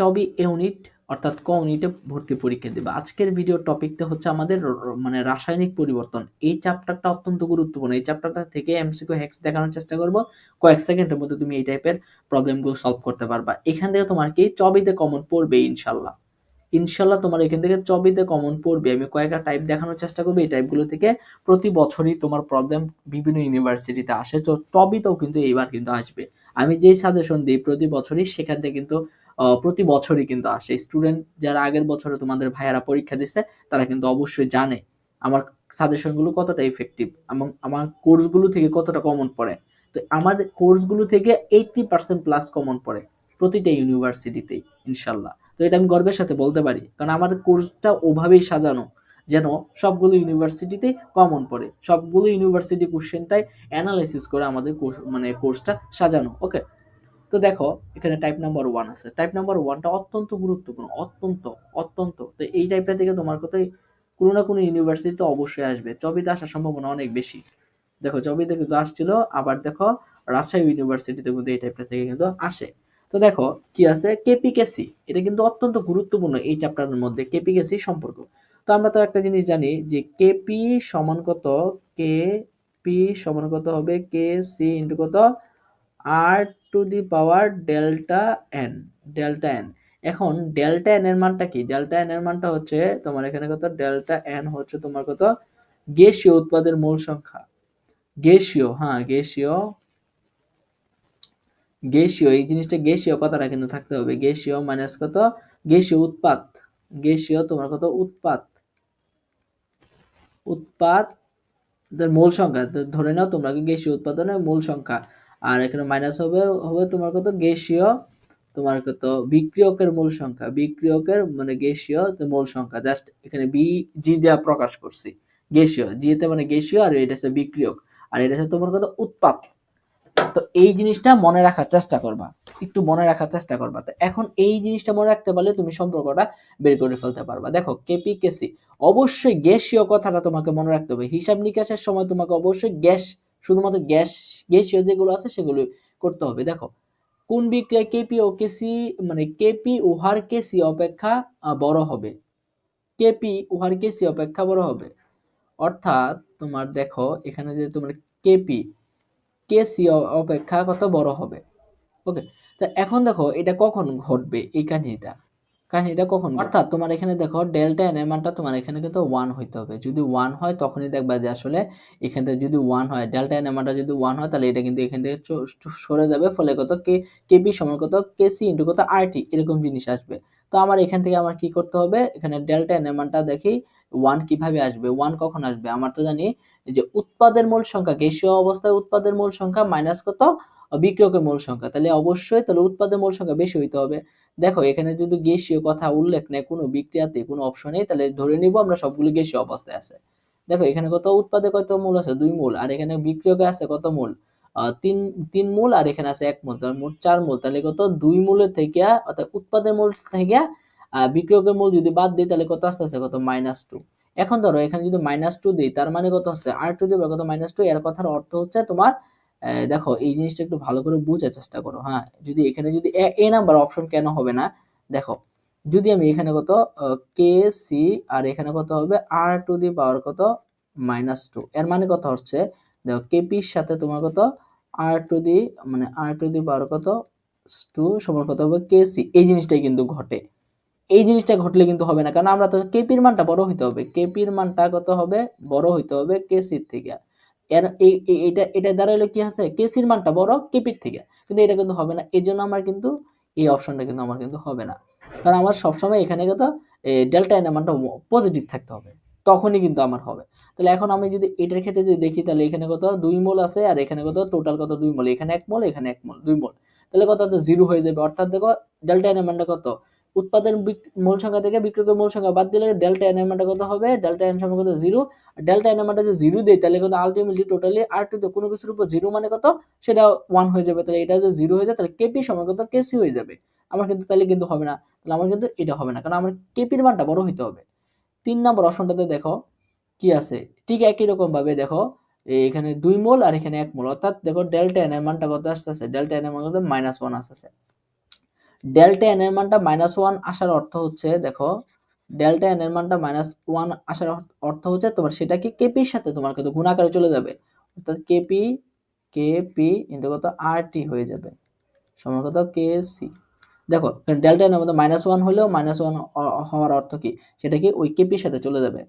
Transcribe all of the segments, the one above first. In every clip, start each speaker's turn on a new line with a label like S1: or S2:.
S1: চবি ইউনিট অর্থাৎ ক ইউনিটে ভর্তি পরীক্ষা দেবে। আজকের ভিডিও টপিকটা হচ্ছে আমাদের মানে রাসায়নিক পরিবর্তন। এই চ্যাপ্টারটা অত্যন্ত গুরুত্বপূর্ণ। এই চ্যাপ্টারটা থেকে এমসিকিউ হ্যাক্স দেখানোর চেষ্টা করব। কয়েক সেকেন্ডের মধ্যে তুমি এই টাইপের প্রবলেমগুলো সলভ করতে পারবা। এখান থেকে তোমার কি? চবিতে কমন পড়বে, ইনশাল্লাহ। ইনশাল্লাহ তোমার এখান থেকে চবিতে কমন পড়বে। আমি কয়েকটা টাইপ দেখানোর চেষ্টা করব। এই টাইপগুলো থেকে প্রতি বছরই তোমার প্রবলেম বিভিন্ন ইউনিভার্সিটিতে আসে। তো টবিতেও কিন্তু এইবার কিন্তু আসবে। আমি যেই সাজেশন দিই, প্রতি বছরই সেখান থেকে কিন্তু প্রতি বছরই কিন্তু আসে। স্টুডেন্ট যারা আগের বছরে তোমাদের ভাইয়ারা পরীক্ষা দিচ্ছে তারা কিন্তু অবশ্যই জানে আমার সাজেশনগুলো কতটা ইফেক্টিভ এবং আমার কোর্সগুলো থেকে কতটা কমন পড়ে। তো আমার কোর্সগুলো থেকে এইটটি পার্সেন্ট প্লাস কমন পড়ে প্রতিটা ইউনিভার্সিটিতেই ইনশাল্লাহ। তো এটা আমি গর্বের সাথে বলতে পারি, কারণ আমার কোর্সটা ওভাবেই সাজানো, যেন সবগুলো ইউনিভার্সিটিতে কমন পড়ে। সবগুলো ইউনিভার্সিটি কোশ্চেনটাই অ্যানালাইসিস করে আমাদের কোর্স মানে কোর্সটা সাজানো ওকে তো দেখো, এখানে টাইপ নাম্বার ওয়ান আছে। টাইপ নাম্বার ওয়ানটা অত্যন্ত গুরুত্বপূর্ণ, অত্যন্ত অত্যন্ত। তো এই টাইপটা থেকে তোমার কোথায় কোনো না কোনো ইউনিভার্সিটিতে অবশ্যই আসবে। চবিতে আসার সম্ভাবনা অনেক বেশি। দেখো চবিতে কিন্তু আসছিল, আবার দেখো, রাজশাহী ইউনিভার্সিটিতে কিন্তু এই টাইপটা থেকে কিন্তু আসে। তো দেখো, কি আছে? কেপিকেসি এটা কিন্তু অত্যন্ত গুরুত্বপূর্ণ এই চ্যাপ্টারের মধ্যে কেপিকেসি সম্পর্ক। তো আমরা তো একটা জিনিস জানি যে কেপি সমান কত? কে পি সমান কত হবে? কে সি ইন্টু কত? আর to the power delta N delta N এখন ডেল্টা এন এর মানটা কি? ডেল্টা এন এর মানটা হচ্ছে তোমার এখানে কত? ডেল্টা এন হচ্ছে তোমার কত? গ্যাসীয় উৎপাদের মূল সংখ্যা। গ্যাসীয় হ্যাঁ গ্যাসীয়। গ্যাসীয়, এই জিনিসটা গ্যাসীয় কথাটা কিন্তু থাকতে হবে। গ্যাসীয় মাইনাস কত? গ্যাসীয় উৎপাদ গ্যাসীয় তোমার কত? উৎপাদ উৎপাদ মূল সংখ্যা। ধরে নাও তোমরা কি উৎপাদনের মূল সংখ্যা? আর এখানে মাইনাস হবে হবে তোমার কত? গ্যাসীয়, তোমার কত? বিক্রিয়কের মূল সংখ্যা। বিক্রিয়কের মানে গ্যাসীয় মূল সংখ্যা। জাস্ট এখানে বি জি দেওয়া প্রকাশ করছি। গ্যাসীয়। জিতে মানে গ্যাসীয় আর এটা হচ্ছে বিক্রিয়ক। আর এটা হচ্ছে তোমার কত? উৎপাদ তো এই জিনিসটা মনে রাখার চেষ্টা করবা। একটু মনে রাখার চেষ্টা করবা। তো এখন এই জিনিসটা মনে রাখতে পারলে তুমি সম্পর্কটা বের করে ফেলতে পারবা। দেখো কেপি কেসি অবশ্যই গ্যাসীয় কথাটা তোমাকে মনে রাখতে হবে। হিসাব নিকাশের সময় তোমাকে অবশ্যই গ্যাস শুধুমাত্র গ্যাস গ্যাসীয় যেগুলো আছে সেগুলো করতে হবে। দেখো, কোন বিক্রিয়ায় কেপি ও কেসি মানে কেপি উহার কেসি অপেক্ষা বড় হবে। কেপি উহার কেসি অপেক্ষা বড় হবে। অর্থাৎ তোমার দেখো, এখানে যে তোমার কেপি কেসি অপেক্ষা কত বড় হবে। ওকে তা এখন দেখো, এটা কখন ঘটবে? এই কাহিনীটা কাহিনীটা কখন অর্থাৎ তোমার এখানে দেখো ডেল্টা এন এর মানটা তোমার এখানে কিন্তু ওয়ান হইতে হবে। যদি ওয়ান হয় তখনই দেখবা যে আসলে এখান থেকে যদি ওয়ান হয় ডেল্টা এন এর মানটা যদি ওয়ান হয় তাহলে এটা কিন্তু এখান থেকে সরে যাবে। ফলে কত? কে কেপি সমান কত? কেসি ইন্টু কত? আরটি এরকম জিনিস আসবে। তো আমার এখান থেকে আমার কি করতে হবে? এখানে ডেল্টা এন এর মানটা দেখি ওয়ান কীভাবে আসবে? ওয়ান কখন আসবে? আমার তো জানি যে উৎপাদের মূল সংখ্যা গ্যাসীয় অবস্থায় উৎপাদের মূল সংখ্যা মাইনাস কত? বিক্রয়কের মূল সংখ্যা। তাহলে অবশ্যই তাহলে উৎপাদের মূল সংখ্যা বেশি হইতে হবে। দেখো, এখানে যদি গ্যাসীয় কথা উল্লেখ নেই, কোনো বিক্রিয়াতে কোনো অপশন নেই, তাহলে ধরে নিব আমরা সবগুলো গ্যাসীয় অবস্থায় আছে। দেখো, এখানে কত উৎপাদে কত মূল আছে? দুই মূল। আর এখানে বিক্রিয়কে আছে কত মূল? তিন তিন মূল আর এখানে আছে এক মূল তাহলে মোট চার মূল। তাহলে কত? দুই মূলের থেকে, অর্থাৎ উৎপাদের মূল থেকে বিক্রিয়কের মূল যদি বাদ দিই, তাহলে কত আসতে আছে কত? মাইনাস টু এখন ধরো, এখানে যদি মাইনাস টু দিই, তার মানে কত হচ্ছে? আর টু দিবে কত? মাইনাস টু এর কথার অর্থ হচ্ছে তোমার দেখো, এই জিনিসটা একটু ভালো করে বুঝার চেষ্টা করো হ্যাঁ? যদি এখানে যদি এ- নাম্বার অপশন কেন হবে না? দেখো, যদি আমি এখানে কত কে সি আর এখানে কত হবে? আর টু দি পাওয়ার কত? মাইনাস টু এর মানে কত হচ্ছে? দেখো কেপির সাথে তোমার কত? আর টু দি মানে আর টু দি পাওয়ার কত? টু সমান কত হবে? কে সি এই জিনিসটাই কিন্তু ঘটে। এই জিনিসটা ঘটলে কিন্তু হবে না, কারণ আমরা তো কেপির মানটা বড় হইতে হবে। কেপির মানটা কত হবে? বড় হইতে হবে কেসির থেকে। এর এটা এটা কি আছে? কেসির মানটা, বড় কেপির থেকে। কিন্তু এটা কিন্তু হবে না। এই জন্য আমার কিন্তু এই অপশনটা কিন্তু আমার কিন্তু হবে না। কারণ আমার সবসময় এখানে কত ডেল্টা এন মানটা পজিটিভ থাকতে হবে। তখনই কিন্তু আমার হবে। তাহলে এখন আমি যদি এটার ক্ষেত্রে যদি দেখি, তাহলে এখানে কত? দুই মোল আছে, আর এখানে কত? টোটাল কত? দুই মোল। এখানে এক মোল, এখানে এক মোল, দুই মোল। তাহলে কত? জিরো হয়ে যাবে। অর্থাৎ দেখো ডেল্টা এন কত? উৎপাদন মূল সংখ্যা থেকে বিক্রয়ের মূল সংখ্যা বাদ দিলে ডেল্টা এন এর কত হবে? ডেল্টা এন সমান কত? জিরো ডেল্টা এন এর যদি জিরো দেয় তাহলে কিন্তু আলটিমেটলি টোটালি আর টু কোনো কিছুর উপর জিরো মানে কত? সেটা ওয়ান হয়ে যাবে। তাহলে এটা যদি জিরো হয়ে যায়, তাহলে কেপি সমান কত? কেসি হয়ে যাবে। আমার কিন্তু তাহলে কিন্তু হবে না। তাহলে আমার কিন্তু এটা হবে না। কারণ আমার কেপির মানটা বড় হইতে হবে। তিন নম্বর অপশনটাতে দেখো, কি আছে? ঠিক একই রকম ভাবে দেখো এখানে দুই মোল আর এখানে এক মোল। অর্থাৎ দেখো ডেল্টা এন এর মানটা কত আসতেছে? ডেল্টা এন এর মান কত? মাইনাস ওয়ান আসতেছে। ডেল্টা এন এর মানটা মাইনাস ওয়ান আসার অর্থ হচ্ছে, দেখো ডেল্টা এন এর মানটা মাইনাস ওয়ান আসার অর্থ হচ্ছে তোমার সেটা কি কেপির সাথে তোমার কিন্তু গুণাকারে চলে যাবে। অর্থাৎ কেপি কেপি ইন্টু কত? আর টি হয়ে যাবে। সমান কত? কে সি দেখো ডেল্টা এন এর মধ্যে মাইনাস ওয়ান হলেও মাইনাস ওয়ান হওয়ার অর্থ কি? সেটা কি ওই কেপির সাথে চলে যাবে।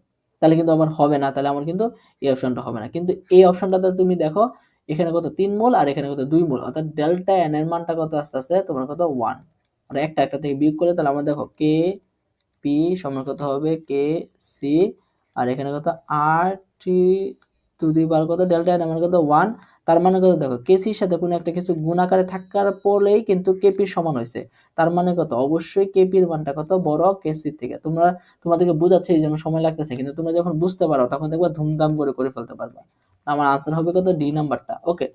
S1: তাহলে কিন্তু আমার হবে না, তাহলে আমার কিন্তু এই অপশনটা হবে না। কিন্তু এই অপশনটাতে তুমি দেখো, এখানে কত? তিন মোল আর এখানে কত? দুই মোল। অর্থাৎ ডেল্টা এন এর মানটা কত? আস্তে আস্তে তোমার কত? ওয়ান আর একটা একটা থেকে বিয়োগ করে, তাহলে আমরা দেখো কে পি সমান কত হবে? কে সি আর এখানে কত? আর টি টু দি বার কত? ডেল্টা এন মানে কত? ওয়ান তার মানে কত? দেখো কেসির সাথে কোনো একটা কিছু গুণ আকারে থাকার পরেই কিন্তু কেপির সমান হয়েছে। তার মানে কত? অবশ্যই কেপির মানটা কত বড় কেসির থেকে। তোমরা, তোমাদেরকে বোঝাচ্ছে এই যেমন সময় লাগতেছে, কিন্তু তোমরা যখন বুঝতে পারো, তখন দেখবা ধুমধাম করে করে ফেলতে পারবা। আমার আনসার হবে কত? ডি নাম্বারটা ওকে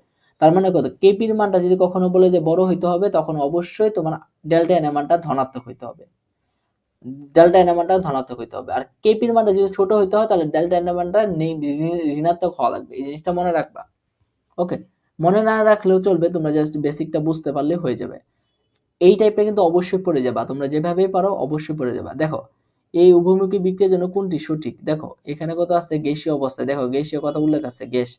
S1: তার মানে কত? কেপির মানটা যদি কখনো বলে যে বড় হইতে হবে, তখন অবশ্যই তোমার ডেল্টা এন মানটা ধনাত্মক হইতে হবে। ডেল্টা এন মানটা ধনাত্মক হইতে হবে। আর কেপির মানটা যদি ছোট হইতে হয়, তাহলে ডেল্টা এন মানটা ঋণাত্মক হওয়া লাগবে। এই জিনিসটা মনে রাখবা। ওকে মনে না রাখলেও চলবে, তোমরা জাস্ট বেসিকটা বুঝতে পারলে হয়ে যাবে। এই টাইপটা কিন্তু অবশ্যই পড়ে যাবা। তোমরা যেভাবেই পারো, অবশ্যই পড়ে যাবা। দেখো, এই উভমুখী বিক্রিয়ার জন্য কোনটি সঠিক? দেখো, এখানে কত আছে? গ্যাসীয় অবস্থায়। দেখো, গ্যাসীয় কথা উল্লেখ আছে? গ্যাস।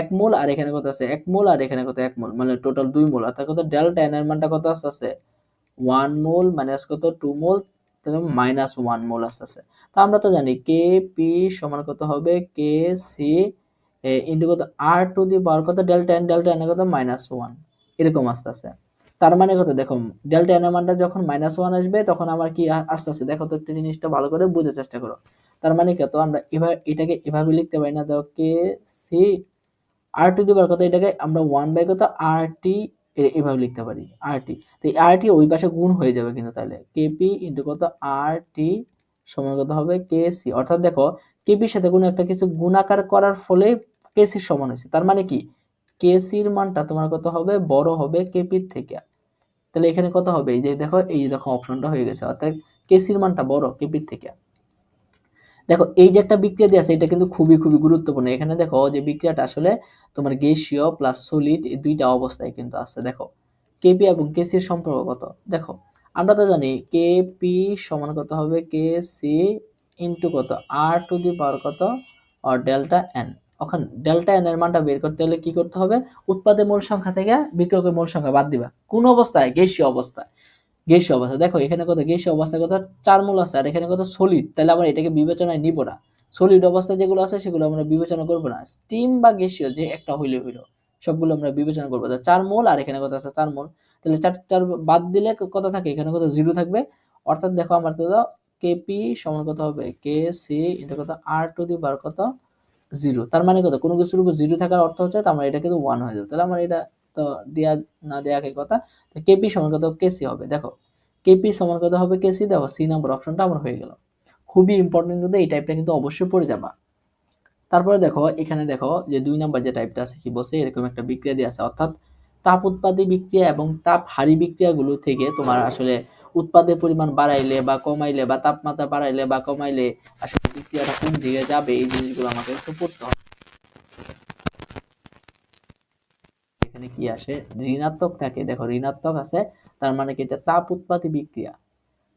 S1: এক মোল আর এখানে কত আছে? এক মোল আর এখানে কত? এক মোল মানে টোটাল দুই মোল। অর্থাৎ কত? ডেল্টা এন এর মানটা কত আছে ওয়ান মোল মাইনাস কত? Two mole minus one mole আসতেছে। তা আমরা তো জানি কে পি সমান কত হবে? কে সি ইন্টু কত? আর টু দি পাওয়ার কত? ডেল্টা এন ডেল্টা এন কত? মাইনাস ওয়ান এরকম আস্তে আস্তে তার মানে কত? দেখো ডেল্টা এন মানটা যখন মাইনাস ওয়ান আসবে, তখন আমার কি আস্তে আস্তে দেখো তো জিনিসটা ভালো করে বুঝার চেষ্টা করো। তার মানে কত? আমরা এভাবে এটাকে এভাবে লিখতে পারি না। দেখো কে সি আর টু দি কত এটাকে আমরা ওয়ান বাই কত আর টি এভাবে লিখতে পারি আর টি তো আর টি ওই পাশে গুণ হয়ে যাবে কিন্তু তাহলে। কেপি ইন্টু কত আর টি সমান কত হবে কে সি অর্থাৎ দেখো কেপির সাথে কোনো একটা কিছু গুণাকার করার ফলে কেসির সমান হয়েছে। তার মানে কি? কেসির মানটা তোমার কত হবে? বড় হবে কেপির থেকে। তাহলে এখানে কত হবে? এই যে দেখো, এই দেখো অপশনটা হয়ে গেছে। অর্থাৎ কেসির মানটা বড় কেপির থেকে। দেখো, এই যে একটা বিক্রিয়া দিয়ে আছে, এটা কিন্তু খুবই খুবই গুরুত্বপূর্ণ। এখানে দেখো, যে বিক্রিয়াটা আসলে তোমার গ্যাসীয় প্লাস সলিড এই দুইটা অবস্থায় কিন্তু আছে। দেখো কেপি এবং কেসির সম্পর্ক কত? দেখো, আমরা তো জানি কেপি সমান কত হবে? কে সি ইন্টু কত? আর টু দি পাওয়ার কত? আর ডেল্টা এন ওখানে ডেল্টা এন এর মানটা বের করতে হলে কি করতে হবে? উৎপাদের মূল সংখ্যা থেকে বিক্রয়কের মূল সংখ্যা বাদ দিবা। কোন অবস্থায়? গ্যাসীয় অবস্থায়। গ্যাসীয় অবস্থা। দেখো, এখানে কত গ্যাসীয় অবস্থায় কত চার মূল আছে, আর এখানে কত সলিড তাহলে আমরা এটাকে বিবেচনায় নিব না। সলিড অবস্থা যেগুলো আছে, সেগুলো আমরা বিবেচনা করব না। স্টিম বা গ্যাসীয় যে একটা হইলে হইল, সবগুলো আমরা বিবেচনা করব। চার মোল, আর এখানে কত আছে, চার মোল। তাহলে চার চার বাদ দিলে কত থাকে? এখানে কত জিরো থাকবে। অর্থাৎ দেখো আমার তো কেপি সমান কত হবে? কে সি এটা কত? আর টু দি বার কত? জিরো তার মানে কত? কোনো কিছুর উপর জিরো থাকার অর্থ হচ্ছে, তার মানে এটা কিন্তু ওয়ান হয়ে যাবে। তাহলে আমার এটা তো দেয়া, না একই কথা কেপি সমান কত কেসি হবে। দেখো কেপি সমান কত হবে কেসি দেখো সি নাম্বার অপশনটা আমার হয়ে গেল। খুবই ইম্পর্টেন্ট কিন্তু এই টাইপটা কিন্তু অবশ্যই পড়ে যাবা। তারপরে দেখো, এখানে দেখো যে দুই নাম্বার যে টাইপটা আছে, কি বলছে? এরকম একটা বিক্রিয়া দিয়ে আছে। অর্থাৎ তাপ উৎপাদী বিক্রিয়া এবং তাপ হারি বিক্রিয়াগুলো থেকে তোমার আসলে উৎপাদের পরিমাণ বাড়াইলে বা কমাইলে বা তাপমাত্রা বাড়াইলে বা কমাইলে আসলে বিক্রিয়াটা কোন দিকে যাবে, এই জিনিসগুলো আমাকে একটু পড়তে হবে। এখানে কি আসে? ঋণাত্মক থাকে। দেখো, ঋণাত্মক আছে, তার মানে কি? এটা তাপ উৎপাদী বিক্রিয়া।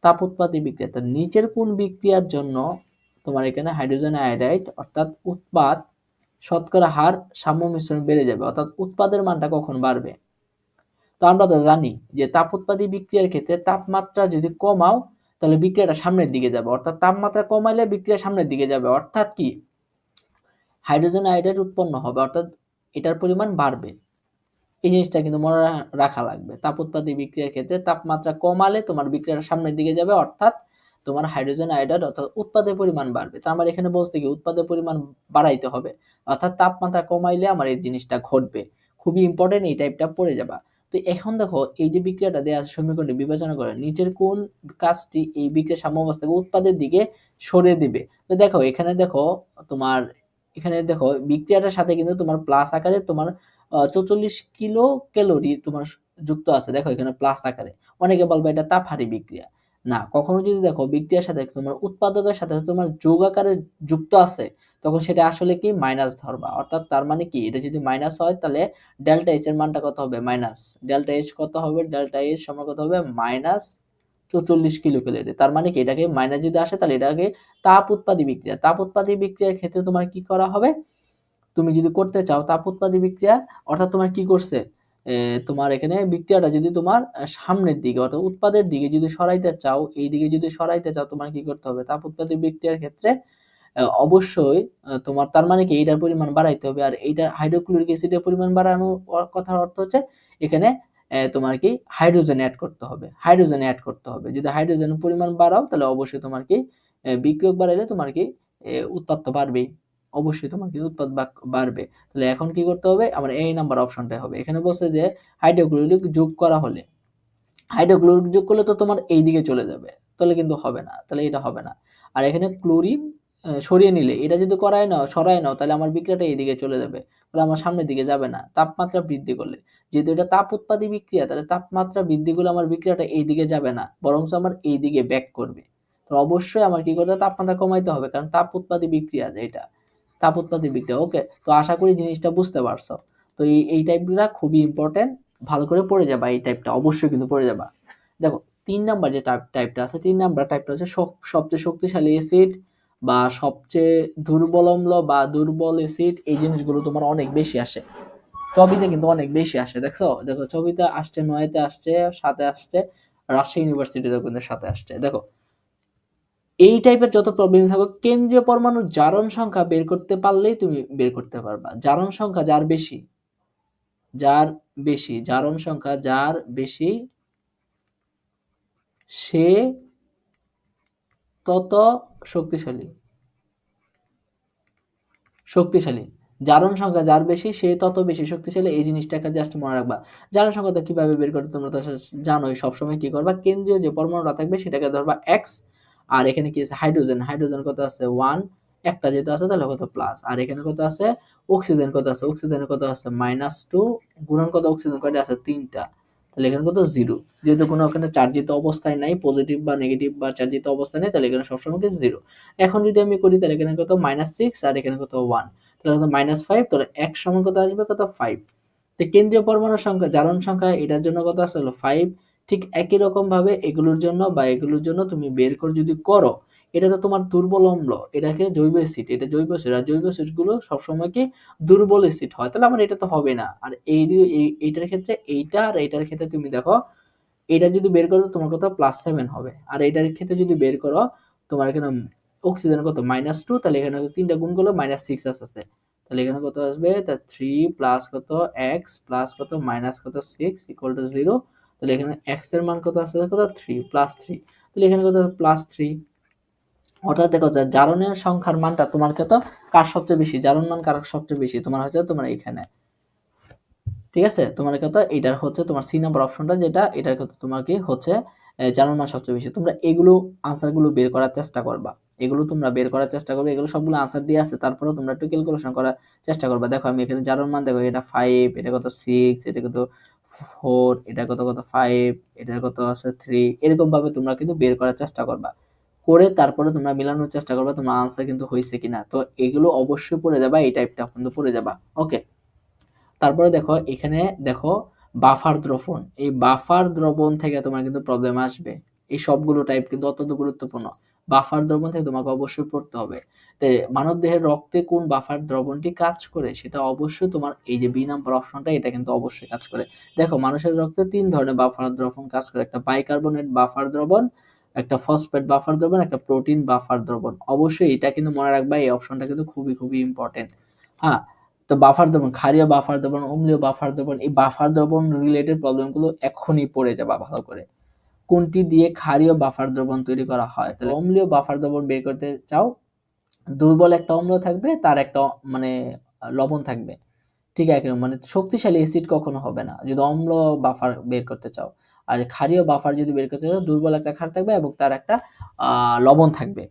S1: তাপ উৎপাদী বিক্রিয়া। তো নিচের কোন বিক্রিয়ার জন্য তোমার এখানে হাইড্রোজেন আয়োডাইড, অর্থাৎ উৎপাদ, শতকরা হার, সাম্য মিশ্রণ বেড়ে যাবে, অর্থাৎ উৎপাদের মানটা কখন বাড়বে? তো আমরা তো জানি যে তাপ উৎপাদী বিক্রিয়ার ক্ষেত্রে তাপমাত্রা যদি কমাও, তাহলে বিক্রিয়াটা সামনের দিকে যাবে। অর্থাৎ তাপমাত্রা কমাইলে বিক্রিয়া সামনের দিকে যাবে। অর্থাৎ কি? হাইড্রোজেন আয়োডাইড উৎপন্ন হবে, অর্থাৎ এটার পরিমাণ বাড়বে। এই জিনিসটা কিন্তু মনে রাখা লাগবে। তাপ উৎপাদী বিক্রিয়ার ক্ষেত্রে তাপমাত্রা কমালে তোমার বিক্রিয়াটা সামনের দিকে যাবে, অর্থাৎ তোমার হাইড্রোজেন, আয়োডাইড অর্থাৎ উৎপাদের পরিমাণ বাড়বে। তো আমার এখানে বলছে কি, উৎপাদের পরিমাণ বাড়াইতে হবে, অর্থাৎ তাপমাত্রা কমাইলে আমার এই জিনিসটা ঘটবে। খুবই ইম্পর্টেন্ট এই টাইপটা পড়ে যাবা। তো এখন দেখো, এই যে বিক্রিয়াটা দেওয়া আছে সমীকরণটি বিবেচনা করে, নিচের কোন কাজটি এই বিক্রিয়া সাম্য অবস্থাকে উৎপাদের দিকে সরে দিবে? তো দেখো, এখানে দেখো তোমার, এখানে দেখো বিক্রিয়াটার সাথে কিন্তু তোমার প্লাস আকারে তোমার চৌচল্লিশ কিলো ক্যালোরি তোমার যুক্ত আছে। দেখো এখানে প্লাস আকারে। অনেকে বলবে এটা তাপহারি বিক্রিয়া। না, কখনো যদি দেখো বিক্রিয়ার সাথে তোমার উৎপাদকের সাথে তোমার যোগ আকারে যুক্ত আছে, তখন সেটা আসলে কি? মাইনাস ধরবা। অর্থাৎ তার মানে কি? এটা যদি মাইনাস হয়, তাহলে ডেল্টা এইচ এর মানটা কত হবে? মাইনাস ডেল্টা এইচ কত হবে? ডেল্টা এইচ সমান কত হবে? মাইনাস চৌচল্লিশ কিলো ক্যালোরি। তার মানে কি? এটাকে মাইনাস যদি আসে, তাহলে এটাকে তাপ উৎপাদী বিক্রিয়া। তাপ উৎপাদী বিক্রিয়ার ক্ষেত্রে তোমার কি করা হবে? তুমি যদি করতে চাও তাপ উৎপাদী বিক্রিয়া অর্থাৎ তোমার কি করছে? তোমার এখানে বিক্রিয়াটা যদি তোমার সামনের দিকে অর্থাৎ উৎপাদের দিকে যদি সরাইতে চাও এই দিকে যদি সরাইতে চাও তোমার কি করতে হবে? তাপ উৎপাদী বিক্রিয়ার ক্ষেত্রে অবশ্যই তোমার তার মানে কি? এইটার পরিমাণ বাড়াইতে হবে। আর এইটা হাইড্রোক্লোরিক অ্যাসিডের পরিমাণ বাড়ানোর কথার অর্থ হচ্ছে এখানে তোমার কি? হাইড্রোজেন অ্যাড করতে হবে। হাইড্রোজেন অ্যাড করতে হবে। যদি হাইড্রোজেনের পরিমাণ বাড়াও তাহলে অবশ্যই তোমার কি বিক্রিয়ক বাড়াইলে তোমার কি আহ, উৎপাদ তো বাড়বেই। অবশ্যই তোমার কি উৎপাদ বাড়বে। তাহলে এখন কি করতে হবে? আমার এই নাম্বার অপশনটাই হবে। এখানে বলছে যে হাইড্রোক্লোরিক যোগ করা হলে। হাইড্রোক্লোরিক যোগ করলে তো তোমার এই দিকে চলে যাবে। তাহলে কিন্তু হবে না। তাহলে এটা হবে না। আর এখানে ক্লোরিন সরিয়ে নিলে, এটা যদি করায় নাও, সরায় নাও, তাহলে আমার বিক্রিয়াটা এইদিকে চলে যাবে। তাহলে আমার সামনের দিকে যাবে না। তাপমাত্রা বৃদ্ধি করলে। যেহেতু এটা তাপ উৎপাদী বিক্রিয়া, তাহলে তাপমাত্রা বৃদ্ধি করলে আমার বিক্রিয়াটা এই দিকে যাবে না বরং আমার এই দিকে ব্যাক করবে। তো অবশ্যই আমার কি করতে হবে? তাপমাত্রা কমাইতে হবে, কারণ তাপ উৎপাদী বিক্রিয়া এটা। তাপ উৎপাদী বিক্রিয়া ওকে তো আশা করি জিনিসটা বুঝতে পারছ। তো এই এই টাইপগুলা খুবই ইম্পর্টেন্ট ভালো করে পড়ে যাবা এই টাইপটা অবশ্যই কিন্তু পড়ে যাবা। দেখো, তিন নাম্বার যে টাইপ টাইপটা আছে, তিন নাম্বার টাইপটা হচ্ছে সবচেয়ে শক্তিশালী অ্যাসিড বা সবচেয়ে দুর্বল অম্ল বা দুর্বল অ্যাসিড এই জিনিসগুলো তোমার অনেক বেশি আসে। ছবিতে কিন্তু অনেক বেশি আসে, দেখছ? দেখো, ছবিতে আসছে, নয়তে আসছে, সাথে আসছে, রাজশাহী ইউনিভার্সিটিতে কিন্তু সাথে আসছে। দেখো এই টাইপের যত প্রবলেম থাকো কেন্দ্রীয় পরমাণুর জারণ সংখ্যা বের করতে পারলেই তুমি বের করতে পারবা। জারণ সংখ্যা যার বেশি যার বেশি, জারণ সংখ্যা যার বেশি, সে তত শক্তিশালী। শক্তিশালী। জারণ সংখ্যা যার বেশি, সে তত বেশি শক্তিশালী। এই জিনিসটাকে জাস্ট মনে রাখবা। জারণ সংখ্যাটা কীভাবে বের করতে তোমরা তো জানোই, সবসময় কি করবা? কেন্দ্রীয় যে পরমাণুটা থাকবে, সেটাকে ধরবা এক্স আর এখানে কি আছে? হাইড্রোজেন হাইড্রোজেন কত আছে? ওয়ান একটা যেহেতু আছে, তাহলে কত? প্লাস আর এখানে কত আছে? অক্সিজেন কত আছে? অক্সিজেনের কত আছে? মাইনাস টু গুণন কত? অক্সিজেন কয়টা আছে? তিনটা। তাহলে এখানে কত? জিরো যেহেতু কোনো ওখানে চার্জিত অবস্থায় নাই পজিটিভ বা নেগেটিভ বা চার্জিত অবস্থায় নেই, তাহলে এখানে সবসময় কি? জিরো এখন যদি আমি করি, তাহলে এখানে কত? মাইনাস সিক্স আর এখানে কত? ওয়ান তাহলে কত? মাইনাস ফাইভ তাহলে এক সমান কত আসবে? কত? ফাইভ তো কেন্দ্রীয় পরমাণুর সংখ্যা, জারণ সংখ্যা, এটার জন্য কত আসলে ফাইভ ঠিক একই রকম ভাবে এগুলোর জন্য বা এগুলোর জন্য তুমি বের করে যদি করো, এটা তো তোমার দুর্বল অম্ল, এটাকে জৈব অ্যাসিড, এটা জৈব অ্যাসিড, আর জৈব অ্যাসিডগুলো সবসময় কি দুর্বল অ্যাসিড হয়। তাহলে আমার এটা তো হবে না। আর এই- এইটার ক্ষেত্রে এইটা আর এইটার ক্ষেত্রে তুমি দেখো, এটা যদি বের করো তোমার কত প্লাস সেভেন হবে। আর এটার ক্ষেত্রে যদি বের করো, তোমার এখানে অক্সিজেন কত? মাইনাস টু তাহলে এখানে তিনটা গুণ করলে মাইনাস সিক্স আসছে। তাহলে এখানে কত আসবে? তা থ্রি প্লাস কত? এক্স প্লাস কত? মাইনাস কত? সিক্স ইকুয়াল টু জিরো তাহলে এখানে এক্সের মান কত আসছে কত থ্রি প্লাস থ্রি তাহলে এখানে কত প্লাস থ্রি অর্থাৎ দেখো জারণের সংখ্যার মানটা তোমার কত? কার সবচেয়ে বেশি? জারণ মান কার সবচেয়ে বেশি? তোমার হচ্ছে তোমার এখানে। ঠিক আছে? তোমার কত? এটার হচ্ছে তোমার সি নাম্বার অপশনটা যেটা এটার কত? তোমার কি? হচ্ছে জারণ মান সবচেয়ে বেশি। তোমরা এগুলো আনসারগুলো বের করার চেষ্টা করবা। এগুলো তোমরা বের করার চেষ্টা করবে। এগুলো সবগুলো আনসার দিয়ে আছে। তারপরেও তোমরা একটু ক্যালকুলেশন করার চেষ্টা করবা। দেখো, আমি এখানে জারণ মান, দেখো, এটা ফাইভ এটা কত? সিক্স এটা কত? ফোর এটা কত কত ফাইভ এটার কত আছে থ্রি এরকম ভাবে তোমরা কিন্তু বের করার চেষ্টা করবা। করে তারপরে তোমরা মেলানোর চেষ্টা করবা তোমার আনসার কিন্তু হয়েছে কিনা। তো এগুলো অবশ্যই পড়ে যাবা, এই টাইপটা কিন্তু পড়ে যাবা। ওকে তারপরে দেখো, এখানে দেখো বাফার দ্রবণ। এই বাফার দ্রবণ থেকে তোমার কিন্তু প্রবলেম আসবে। এই সবগুলো টাইপ কিন্তু অত্যন্ত গুরুত্বপূর্ণ। বাফার দ্রবণ থেকে তোমাকে অবশ্যই পড়তে হবে। মানব দেহের রক্তে কোন বাফার দ্রবণটি কাজ করে সেটা অবশ্যই তোমার এই যে বি নাম্বার অপশনটা, এটা কিন্তু অবশ্যই কাজ করে। দেখো, মানুষের রক্তে তিন ধরনের বাফার দ্রবণ কাজ করে। একটা বাইকার্বনেট বাফার দ্রবণ, একটা ফসফেট বাফার দ্রবণ, একটা প্রোটিন বাফার দ্রবণ। অবশ্যই এটা কিন্তু মনে রাখবা, এই অপশনটা কিন্তু খুবই খুবই ইম্পর্টেন্ট হ্যাঁ তো বাফার দ্রবণ, ক্ষারীয় বাফার দ্রবণ, অম্লীয় বাফার দ্রবণ, এই বাফার দ্রবণ রিলেটেড প্রবলেমগুলো এখনই পড়ে যাবা ভালো করে। কোনটি দিয়ে ক্ষারীয় বাফার দ্রবণ তৈরি করা হয়? তাহলে অম্লীয় বাফার দ্রবণ বের করতে চাও, দুর্বল একটা অম্ল থাকবে, তার একটা মানে লবণ থাকবে। ঠিক আছে মানে শক্তিশালী অ্যাসিড কখনো হবে না। যদি অম্ল বাফার বের করতে চাও, আর ক্ষারীয় বাফার যদি বের করতে চাও, দুর্বল একটা ক্ষার থাকবে এবং তার একটা লবণ থাকবে।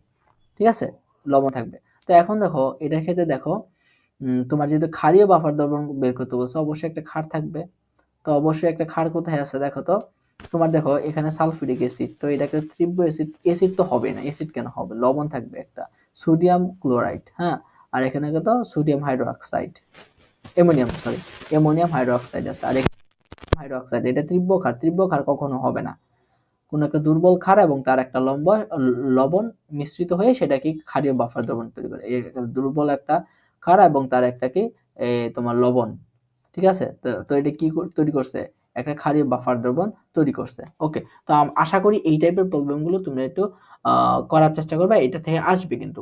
S1: ঠিক আছে, লবণ থাকবে। তো এখন দেখো, এটার ক্ষেত্রে দেখো তোমার যেহেতু ক্ষারীয় বাফার দ্রবণ বের করতে বলছো, অবশ্যই একটা ক্ষার থাকবে। তো অবশ্যই একটা ক্ষার কোথায় আছে দেখো তো? তোমার দেখো, এখানে সালফিউরিক অ্যাসিড তো এটাকে তীব্র অ্যাসিড অ্যাসিড তো হবে না অ্যাসিড কেন হবে? লবণ থাকবে একটা। সোডিয়াম ক্লোরাইড হ্যাঁ? আর এখানে কত? Sodium hydroxide ammonium sorry ammonium hydroxide আছে। আর হাইড্রোক্সাইড এটা তীব্র ক্ষার তীব্র ক্ষার কখনো হবে না। কোনো একটা দুর্বল ক্ষার এবং তার একটা লম্ব, লবণ মিশ্রিত হয়ে সেটা কি ক্ষারীয় বাফার দ্রবণ তৈরি করে। দুর্বল একটা ক্ষার এবং তার একটা কি? তোমার লবণ, ঠিক আছে? তো তো এটা কি তৈরি করছে? একটা ক্ষারীয় বাফার দ্রবণ তৈরি করছে। ওকে তো আশা করি এই টাইপের প্রবলেমগুলো তোমরা একটু করার চেষ্টা করবে এটা থেকে আসবে কিন্তু।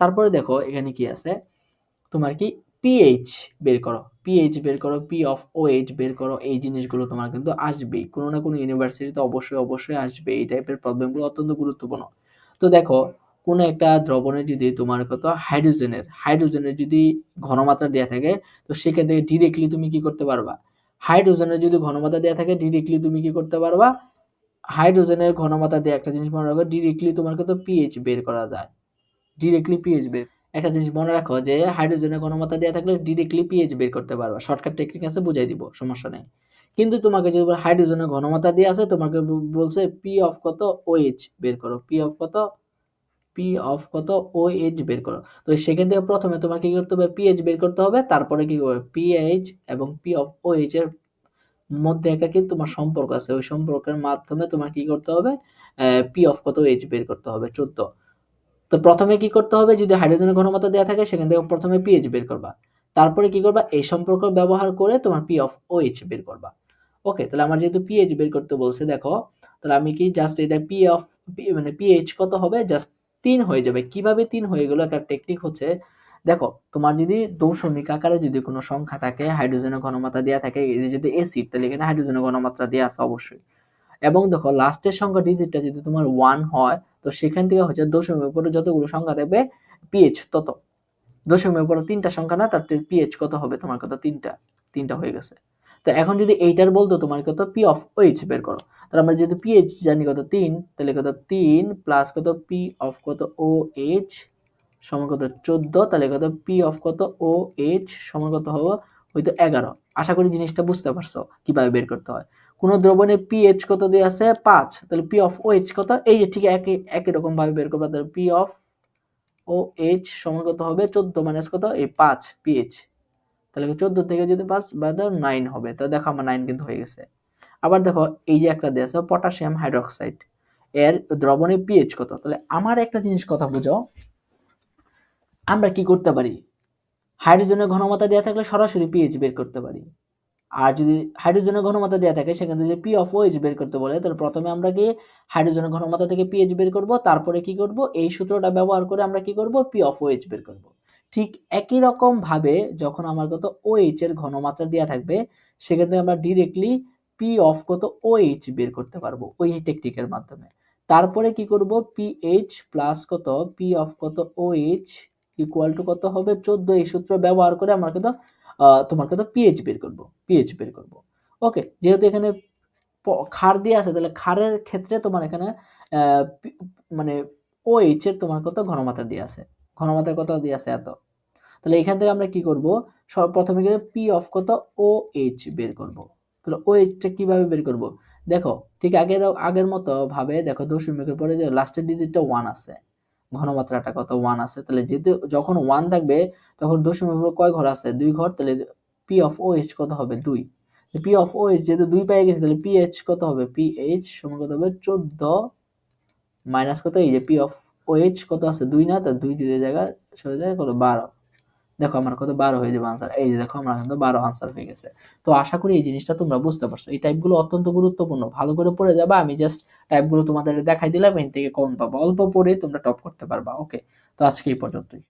S1: তারপরে দেখো এখানে কি আছে? তোমার কি পিএইচ বের করো। পিএইচ বের করো পি অফ ওএইচ বের করো, এই জিনিসগুলো তোমার কিন্তু আসবেই। কোনো না কোনো ইউনিভার্সিটিতে অবশ্যই অবশ্যই আসবে। এই টাইপের প্রবলেমগুলো অত্যন্ত গুরুত্বপূর্ণ। তো দেখো, কোনো একটা দ্রবণে যদি তোমার কত? হাইড্রোজেনের হাইড্রোজেনের যদি ঘনমাত্রা দেওয়া থাকে, তো সেক্ষেত্রে ডিরেক্টলি তুমি কি করতে পারবা? হাইড্রোজেনের যদি ঘনমাত্রা দেওয়া থাকে ডিরেক্টলি তুমি কি করতে পারবা? হাইড্রোজেনের ঘনমাত্রা দিয়ে একটা জিনিস মনে রাখো ডিরেক্টলি তোমার কত পিএইচ বের করা যায়। ডিরেক্টলি পিএইচ বের। একটা জিনিস মনে রাখো যে হাইড্রোজেনের ঘনমাত্রা দেওয়া থাকলে ডিরেক্টলি পিএইচ বের করতে পারবা। শর্টকাট টেকনিক আছে, বুঝাই দিব, সমস্যা নেই। কিন্তু তোমাকে যদি হাইড্রোজেনের ঘনমাত্রা দিয়ে আছে, তোমাকে বলছে পি অফ কত ওএইচ বের করো। পি অফ কত পি অফ কত? ওএইচ বের করো। তো সেখান থেকে প্রথমে তোমার কি করতে হবে? পিএইচ বের করতে হবে। তারপরে কি করবে? পিএইচ এবং পি অফ ওএইচ এর মধ্যে একটা কি? তোমার সম্পর্ক আছে। ওই সম্পর্কের মাধ্যমে তোমার কি করতে হবে? পি অফ কত? এইচ বের করতে হবে। চোদ্দ। তো প্রথমে কি করতে হবে? যদি হাইড্রোজেনের ঘনমাত্রা দেওয়া থাকে, সেখান থেকে প্রথমে পিএইচ বের করবা। তারপরে কি করবা? এই সম্পর্ক ব্যবহার করে তোমার পি অফ ওএইচ বের করবা। ওকে তাহলে আমার যেহেতু পিএইচ বের করতে বলছে, দেখো, তাহলে আমি কি জাস্ট এটা পি অফ মানে পিএইচ কত হবে? জাস্ট তিন হয়ে যাবে। কীভাবে তিন হয়ে গেল? একটা টেকনিক হচ্ছে, দেখো, তোমার যদি দৌষণিক আকারে যদি কোনো সংখ্যা থাকে হাইড্রোজেনের ঘনমাত্রা দেওয়া থাকে যদি এসিড তাহলে এখানে হাইড্রোজেনের ঘনমাত্রা দেওয়া আছে অবশ্যই। এবং দেখো লাস্টের সংখ্যা ডিজিটটা যদি তোমার ওয়ান হয়, তো সেখান থেকে হচ্ছে দশমিকের উপরে যতগুলো সংখ্যা থাকবে পিএইচ তত। দশমিকের উপরে তিনটা সংখ্যা না, তার পিএইচ কত হবে? তোমার কথা তিনটা তিনটা হয়ে গেছে। তো এখন যদি এইটার বলতো তোমার কত? পি অফ ওইচ বের করো। তাহলে আমরা যদি পিএইচ জানি কত তিন, তাহলে কত তিন প্লাস কত পি অফ কত ও এইচ সমান কত চোদ্দ, তাহলে কত পি অফ কত ও এইচ সমান কত হবে হয়তো এগারো। আশা করি জিনিসটা বুঝতে পারছ, কীভাবে বের করতে হয়। কোন দ্রবণে পিএইচ কত দিয়ে আছে? পাঁচ। তাহলে পি অফ ও এইচ কত? এই যে ঠিক একই একই রকম ভাবে বের করবা, তাহলে পি অফ ও এইচ সমান কত হবে? চোদ্দ মাইনাস কত? এই পাঁচ পিএইচ তাহলে চোদ্দ থেকে যদি পাঁচ বাদ দাও নাইন হবে, তো দেখো আমার নাইন কিন্তু হয়ে গেছে। আবার দেখো, এই যে একটা দিয়ে আছে পটাশিয়াম হাইড্রোক্সাইড এর দ্রবণে পিএইচ কত? তাহলে আমার একটা জিনিস কথা বুঝো আমরা কি করতে পারি? হাইড্রোজেনের ঘনমাত্রা দেওয়া থাকলে সরাসরি পিএইচ বের করতে পারি। আর যদি হাইড্রোজেনের ঘনমাত্রা দেওয়া থাকে, সেখানে যদি পি অফ ওএইচ বের করতে বলে, তাহলে প্রথমে আমরা কি হাইড্রোজেনের ঘনমাত্রা থেকে পিএইচ বের করব, তারপরে কি করব? এই সূত্রটা ব্যবহার করে আমরা কি করব? পি অফ ওএইচ বের করব। ঠিক একই রকম ভাবে যখন আমার কত ওএইচ এর ঘনমাত্রা দেওয়া থাকবে, সেক্ষেত্রে আমরা ডিরেক্টলি পি অফ কত ও এইচ বের করতে পারব ওই টেকনিকের মাধ্যমে। তারপরে কি করব? পিএইচ প্লাস কত? পি অফ কত ও এইচ ইকুয়াল টু কত হবে? চোদ্দ, এই সূত্র ব্যবহার করে আমরা কিন্তু তোমার কত পিএইচ বের করব পিএইচ বের করব। ওকে যেহেতু এখানে খার দিয়ে আছে, তাহলে খারের ক্ষেত্রে তোমার এখানে মানে ওএইচ এর তোমার কত ঘনমাত্রা দিয়ে আছে? ঘনমাত্রা কত দিয়ে আছে এত? তাহলে এখান থেকে আমরা কি করব? প্রথমে গিয়ে পি অফ কত? ও এইচ বের করব। তাহলে ও এইচটা কীভাবে বের করব? দেখো, ঠিক আগের আগের মতো ভাবে দেখো দশমিকের পরে যে লাস্টের ডিজিটটা ওয়ান আছে। ঘনমাত্রাটা কত? ওয়ান আছে। তাহলে যেহেতু যখন ওয়ান থাকবে, তখন দশমিকের উপর কয় ঘর আছে? দুই ঘর। তাহলে পি অফ ও এইচ কত হবে? দুই। পি অফ ও এইচ যেহেতু দুই পেয়ে গেছে, তাহলে পি এইচ কত হবে? পি এইচ সমান কত হবে? চোদ্দ মাইনাস কত? এই যে পি অফ ও এইচ কত আছে? দুই না? তার দুই দুই জায়গা সরে যায় কত? বারো। দেখো আমার কত বারো হয়ে যাবে আনসার এই যে দেখো আমার কিন্তু বারো আনসার হয়ে গেছে। তো আশা করি এই জিনিসটা তোমরা বুঝতে পারছ। এই টাইপগুলো অত্যন্ত গুরুত্বপূর্ণ। ভালো করে পড়ে যাবা, আমি জাস্ট টাইপগুলো তোমাদের দেখাই দিলাম, এর থেকে কম পাবো। অল্প পড়ে তোমরা টপ করতে পারবা। ওকে তো আজকে এই পর্যন্তই।